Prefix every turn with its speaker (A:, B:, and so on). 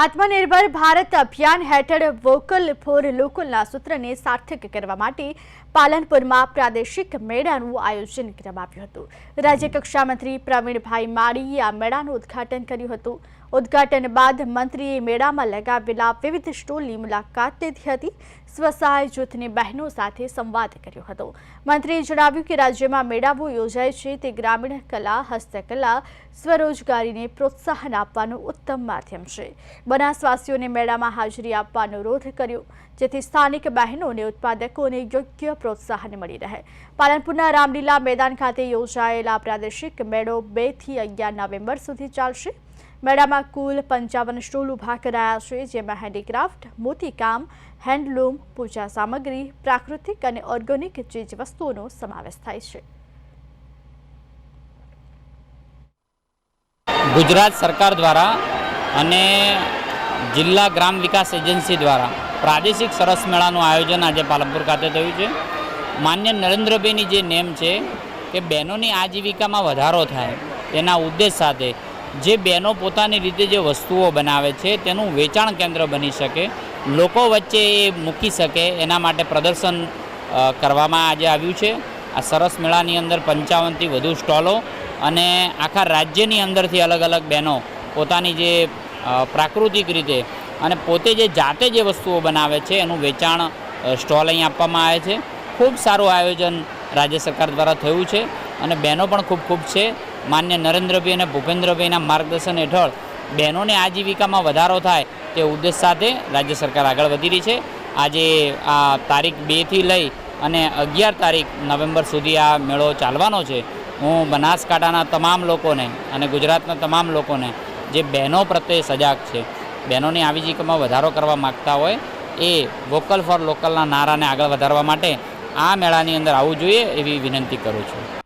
A: આત્મનિર્ભર ભારત અભિયાન હેઠળ વોકલ ફોર લોકલના સૂત્રને સાર્થક કરવા માટે પાલનપુરમાં પ્રાદેશિક મેળાનું આયોજન કરવામાં આવ્યું હતું. રાજ્ય કક્ષા મંત્રી પ્રવીણભાઈ માળીએ આ મેળાનું ઉદ્ઘાટન કર્યું હતું. ઉદ્ઘાટન બાદ મંત્રીએ મેળામાં લગાવેલા વિવિધ સ્ટોલની મુલાકાત લીધી હતી. સ્વસહાય જૂથની બહેનો સાથે સંવાદ કર્યો હતો. મંત્રીએ જણાવ્યું કે રાજ્યમાં મેળાઓ યોજાય છે તે ગ્રામીણ કલા, હસ્તકલા, સ્વરોજગારીને પ્રોત્સાહન આપવાનું ઉત્તમ માધ્યમ છે. બનાસવાસીઓને મેળામાં હાજરી આપવાનો અનુરોધ કર્યો, જેથી સ્થાનિક બહેનોને ઉત્પાદકોને યોગ્ય પ્રોત્સાહન મળી રહે. પાલનપુરના રામલીલા મેદાન ખાતે યોજાયેલા પ્રાદેશિક મેળો બેથી અગિયાર નવેમ્બર સુધી ચાલશે. મેળામાં કુલ પંચાવન સ્ટોલ ઊભા કરાયા છે, જેમાં હેન્ડીક્રાફ્ટ મોતીકામ હેન્ડલૂમ પૂજા સામગ્રી, પ્રાકૃતિક અને ઓર્ગેનિક ચીજ વસ્તુઓનો સમાવેશ થાય છે.
B: ગુજરાત સરકાર દ્વારા અને જિલ્લા ગ્રામ વિકાસ એજન્સી દ્વારા પ્રાદેશિક સરસ મેળાનું આયોજન આજે પાલનપુર ખાતે થયું છે. માન્ય નરેન્દ્રભાઈની જે નેમ છે કે બહેનોની આજીવિકામાં વધારો થાય તેના ઉદ્દેશ સાથે જે બહેનો પોતાની રીતે જે વસ્તુઓ બનાવે છે, તેનું વેચાણ કેન્દ્ર બની શકે, લોકો વચ્ચે એ મૂકી શકે, એના માટે પ્રદર્શન કરવામાં આજે આવ્યું છે. આ સરસ મેળાની અંદર પંચાવનથી વધુ સ્ટોલો અને આખા રાજ્યની અંદરથી અલગ અલગ બહેનો પોતાની જે પ્રાકૃતિક રીતે અને પોતે જે જાતે જે વસ્તુઓ બનાવે છે, એનું વેચાણ સ્ટોલ અહીં આપવામાં આવે છે. ખૂબ સારું આયોજન રાજ્ય સરકાર દ્વારા થયું છે અને બહેનો પણ ખૂબ ખૂબ છે. માન્ય નરેન્દ્રભાઈ અને ભૂપેન્દ્રભાઈના માર્ગદર્શન હેઠળ બહેનોને આજીવિકામાં વધારો થાય તે ઉદ્દેશ સાથે રાજ્ય સરકાર આગળ વધી રહી છે. આજે આ તારીખ બેથી લઈ અને અગિયાર તારીખ નવેમ્બર સુધી આ મેળો ચાલવાનો છે. હું બનાસકાંઠાના તમામ લોકોને અને ગુજરાતના તમામ લોકોને જે બહેનો પ્રત્યે સજાગ છે, બહેનોની આજીવિકામાં વધારો કરવા માગતા હોય એ વોકલ ફોર લોકલના નારાને આગળ વધારવા માટે આ મેળાની અંદર આવવું જોઈએ એવી વિનંતી કરું છું.